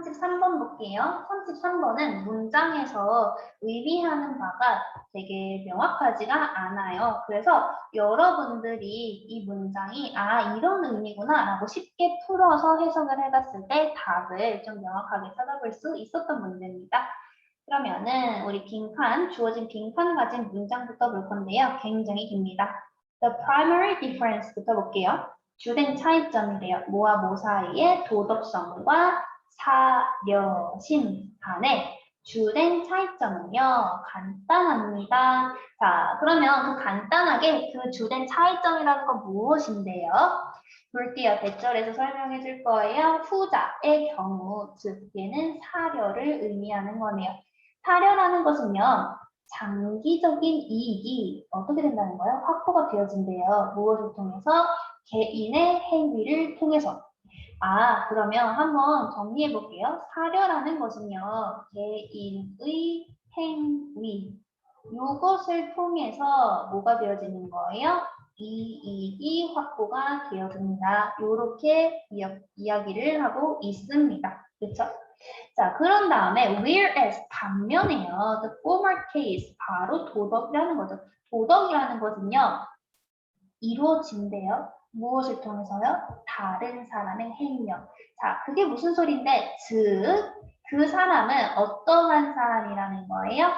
33번 볼게요. 33번은 문장에서 의미하는 바가 되게 명확하지가 않아요. 그래서 여러분들이 이 문장이 아 이런 의미구나 라고 쉽게 풀어서 해석을 해봤을 때 답을 좀 명확하게 찾아볼 수 있었던 문제입니다. 그러면은 우리 빈칸, 주어진 빈칸 가진 문장부터 볼 건데요. 굉장히 깁니다. The primary difference부터 볼게요. 주된 차이점이래요. 뭐와 뭐 사이의 도덕성과 사려심 간의 주된 차이점은요. 간단합니다. 자, 그러면 그 간단하게 그 주된 차이점이라는 건 무엇인데요? 볼게요. 대절에서 설명해 줄 거예요. 후자의 경우, 즉 얘는 사려를 의미하는 거네요. 사려라는 것은요. 장기적인 이익이 어떻게 된다는 거예요? 확보가 되어진대요. 무엇을 통해서? 개인의 행위를 통해서. 아, 그러면 한번 정리해 볼게요. 사려라는 것은요, 개인의 행위. 이것을 통해서 뭐가 되어지는 거예요? 이익이 확보가 되어집니다. 이렇게 이야기를 하고 있습니다. 그렇죠? 자, 그런 다음에 whereas 반면에요. The former case 바로 도덕이라는 거죠. 도덕이라는 것은요. 이루어진대요. 무엇을 통해서요? 다른 사람의 행력. 자, 그게 무슨 소리인데, 즉, 그 사람은 어떠한 사람이라는 거예요?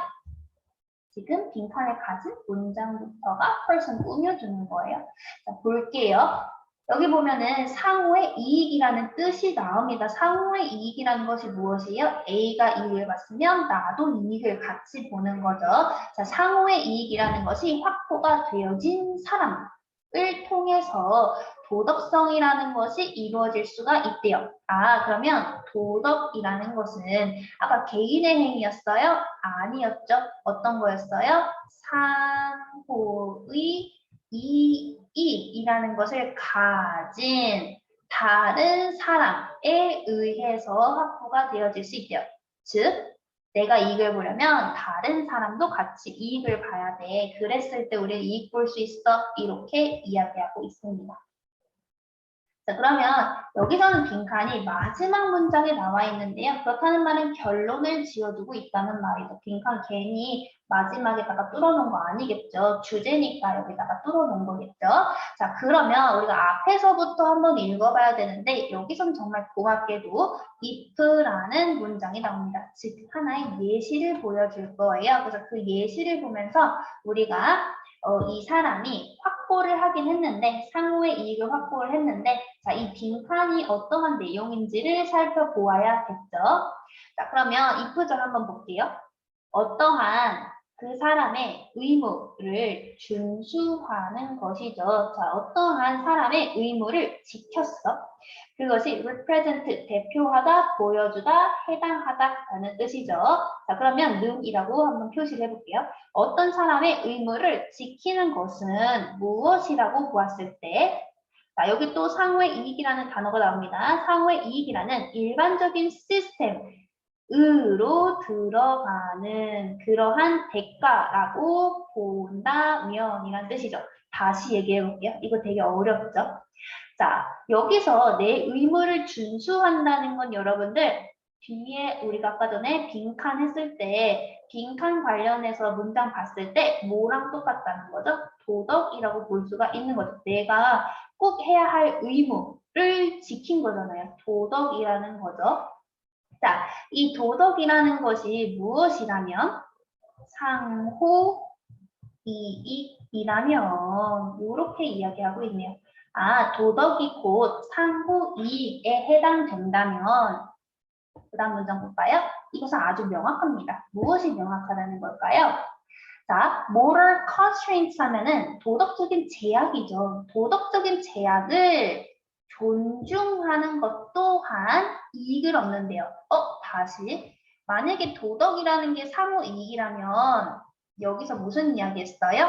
지금 빈칸에 가진 문장부터가 person 꾸며주는 거예요. 자, 볼게요. 여기 보면은 상호의 이익이라는 뜻이 나옵니다. 상호의 이익이라는 것이 무엇이에요? A가 이익을 봤으면 나도 이익을 같이 보는 거죠. 자, 상호의 이익이라는 것이 확보가 되어진 사람. 을 통해서 도덕성이라는 것이 이루어질 수가 있대요. 아, 그러면 도덕이라는 것은 아까 개인의 행위였어요? 아니었죠. 어떤 거였어요? 상호의 이익이라는 것을 가진 다른 사람에 의해서 확보가 되어질 수 있대요. 즉, 내가 이익을 보려면 다른 사람도 같이 이익을 봐야 돼. 그랬을 때 우리는 이익 볼 수 있어. 이렇게 이야기하고 있습니다. 자, 그러면 여기서는 빈칸이 마지막 문장에 나와 있는데요. 그렇다는 말은 결론을 지어두고 있다는 말이죠. 빈칸 괜히 마지막에다가 뚫어놓은 거 아니겠죠. 주제니까 여기다가 뚫어놓은 거겠죠. 자, 그러면 우리가 앞에서부터 한번 읽어봐야 되는데 여기선 정말 고맙게도 if라는 문장이 나옵니다. 즉 하나의 예시를 보여줄 거예요. 그래서 그 예시를 보면서 우리가 어, 이 사람이 확 보를 하긴 했는데 상호의 이익을 확보를 했는데 자, 이 빈칸이 어떠한 내용인지를 살펴보아야겠죠. 자, 그러면 이 표정 한번 볼게요. 어떠한 그 사람의 의무를 준수하는 것이죠. 자, 어떠한 사람의 의무를 지켰어. 그것이 represent, 대표하다, 보여주다, 해당하다라는 뜻이죠. 자, 그러면 능이라고 한번 표시를 해볼게요. 어떤 사람의 의무를 지키는 것은 무엇이라고 보았을 때 자, 여기 또 상호의 이익이라는 단어가 나옵니다. 상호의 이익이라는 일반적인 시스템, 으로 들어가는 그러한 대가라고 본다면 이란 뜻이죠. 다시 얘기해 볼게요. 이거 되게 어렵죠? 자, 여기서 내 의무를 준수한다는 건 여러분들 뒤에 우리가 아까 전에 빈칸 했을 때 빈칸 관련해서 문장 봤을 때 뭐랑 똑같다는 거죠? 도덕이라고 볼 수가 있는 거죠. 내가 꼭 해야 할 의무를 지킨 거잖아요. 도덕이라는 거죠. 자, 이 도덕이라는 것이 무엇이라면 상호 이익이라면 이렇게 이야기하고 있네요. 아, 도덕이 곧 상호 이익에 해당된다면 그 다음 문장 볼까요? 이것은 아주 명확합니다. 무엇이 명확하다는 걸까요? 자, moral constraints 하면은 도덕적인 제약이죠. 도덕적인 제약을 존중하는 것 또한 이익을 얻는데요. 어, 다시. 만약에 도덕이라는 게 상호 이익이라면 여기서 무슨 이야기 했어요?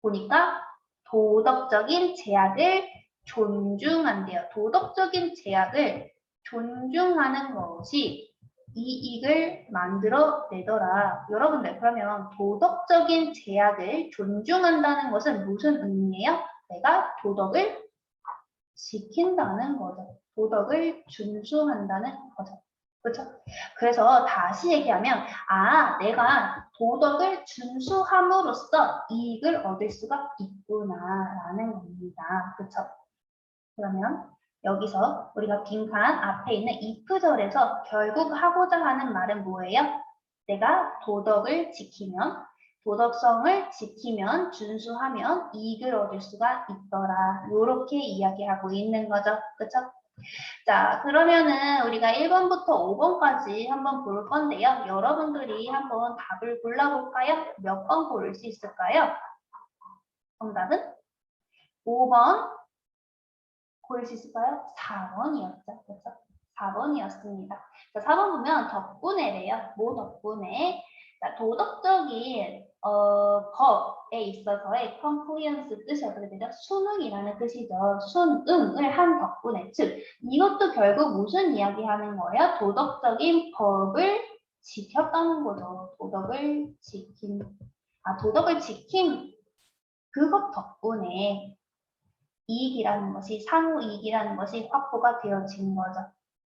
보니까 도덕적인 제약을 존중한대요. 도덕적인 제약을 존중하는 것이 이익을 만들어내더라. 여러분들 그러면 도덕적인 제약을 존중한다는 것은 무슨 의미예요? 내가 도덕을 지킨다는 거죠. 도덕을 준수한다는 거죠. 그렇죠? 그래서 다시 얘기하면 아 내가 도덕을 준수함으로써 이익을 얻을 수가 있구나라는 겁니다. 그렇죠? 그러면 여기서 우리가 빈칸 앞에 있는 if절에서 결국 하고자 하는 말은 뭐예요? 내가 도덕을 지키면 도덕성을 지키면 준수하면 이익을 얻을 수가 있더라. 이렇게 이야기하고 있는 거죠. 그렇죠? 자, 그러면은 우리가 1번부터 5번까지 한번 볼 건데요. 여러분들이 한번 답을 골라볼까요? 몇 번 고를 수 있을까요? 정답은 5번 고를 수 있을까요? 4번이었죠. 그렇죠? 4번이었습니다. 자, 4번 보면 덕분에래요. 뭐 덕분에? 자, 도덕적인 어, 법에 있어서의 compliance 뜻이 어떻게 되죠? 순응이라는 뜻이죠. 순응을 한 덕분에. 즉, 이것도 결국 무슨 이야기 하는 거예요? 도덕적인 법을 지켰다는 거죠. 도덕을 지킴. 아, 도덕을 지킴. 그것 덕분에 이익이라는 것이, 상호 이익이라는 것이 확보가 되어진 거죠.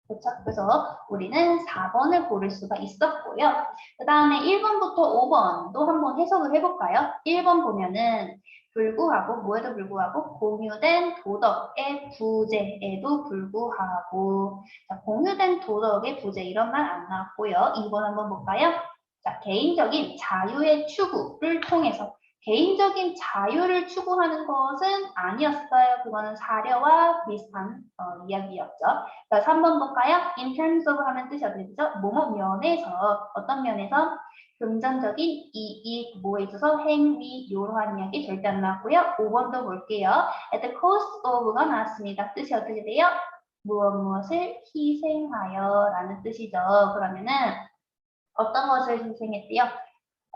그렇죠? 그래서 우리는 4번을 고를 수가 있었고요. 그 다음에 1번부터 5번도 한번 해석을 해볼까요? 1번 보면은 불구하고 뭐에도 불구하고 공유된 도덕의 부재에도 불구하고 자, 공유된 도덕의 부재 이런 말 안 나왔고요. 2번 한번 볼까요? 자, 개인적인 자유의 추구를 통해서 개인적인 자유를 추구하는 것은 아니었어요. 그거는 사려와 비슷한 어, 이야기였죠. 자, 3번 볼까요? In terms of 하면 뜻이 어떻게 되죠? 뭐뭐 면에서 어떤 면에서 금전적인 이익 뭐에 있어서 행위 이러한 이야기 절대 안 나왔고요. 5번도 볼게요. At the cost of가 나왔습니다. 뜻이 어떻게 돼요? 무엇 무엇을 희생하여 라는 뜻이죠. 그러면은 어떤 것을 희생했대요?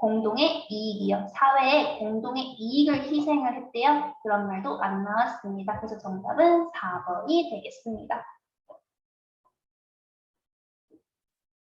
공동의 이익이요. 사회의 공동의 이익을 희생을 했대요. 그런 말도 안 나왔습니다. 그래서 정답은 4번이 되겠습니다.